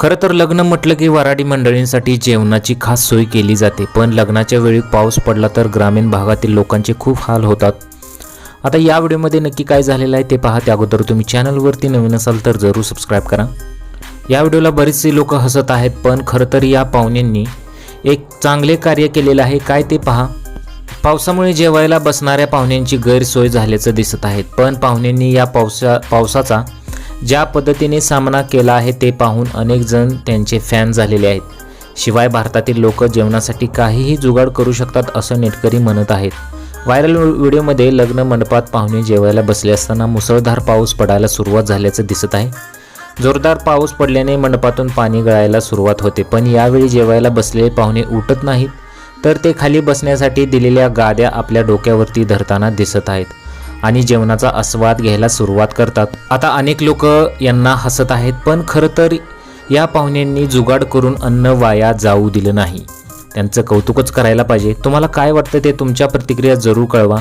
खरं तर लग्न म्हटलं की वराडी मंडळींसाठी जेवणाची खास सोय केली जाते पण लग्नाच्या वेळी पाऊस पडला तर ग्रामीण भागातील लोकांचे खूप हाल होतात. आता या व्हिडिओमध्ये नक्की काय झालेलं आहे ते पाहा. त्या अगोदर तुम्ही चॅनलवरती नवीन असाल तर जरूर सबस्क्राईब करा. या व्हिडिओला बरेचसे लोक हसत आहेत पण खरं तर या पाहुण्यांनी एक चांगले कार्य केलेलं आहे. काय ते पहा. पावसामुळे जेवायला बसणाऱ्या पाहुण्यांची गैरसोय झाल्याचं दिसत आहेत पण पाहुण्यांनी या पावसा पावसाचा ज्या पद्धतीने सामना केला आहे ते पाहून अनेक जण त्यांचे फॅन झालेले आहेत. शिवाय भारतातील लोक जेवणासाठी काहीही जुगाड करू शकतात असं नेटकरी म्हणत आहेत. व्हायरल व्हिडिओमध्ये लग्न मंडपात पाहुणे जेवायला बसले असताना मुसळधार पाऊस पडायला सुरुवात झाल्याचं दिसत आहे. जोरदार पाऊस पडल्याने मंडपातून पाणी गळायला सुरुवात होते पण यावेळी जेवायला बसलेले पाहुणे उठत नाहीत तर ते खाली बसण्यासाठी दिलेल्या गाद्या आपल्या डोक्यावरती धरताना दिसत आहेत. आणि जेवणाचा आस्वाद घ्यायला सुरुवात करतात. आता अनेक लोक यांना हसत आहेत पण खरं तर या पाहुण्यांनी जुगाड करून अन्न वाया जाऊ दिलं नाही. त्यांचं कौतुकच करायला पाहिजे. तुम्हाला काय वाटतं ते तुमच्या प्रतिक्रिया जरूर कळवा.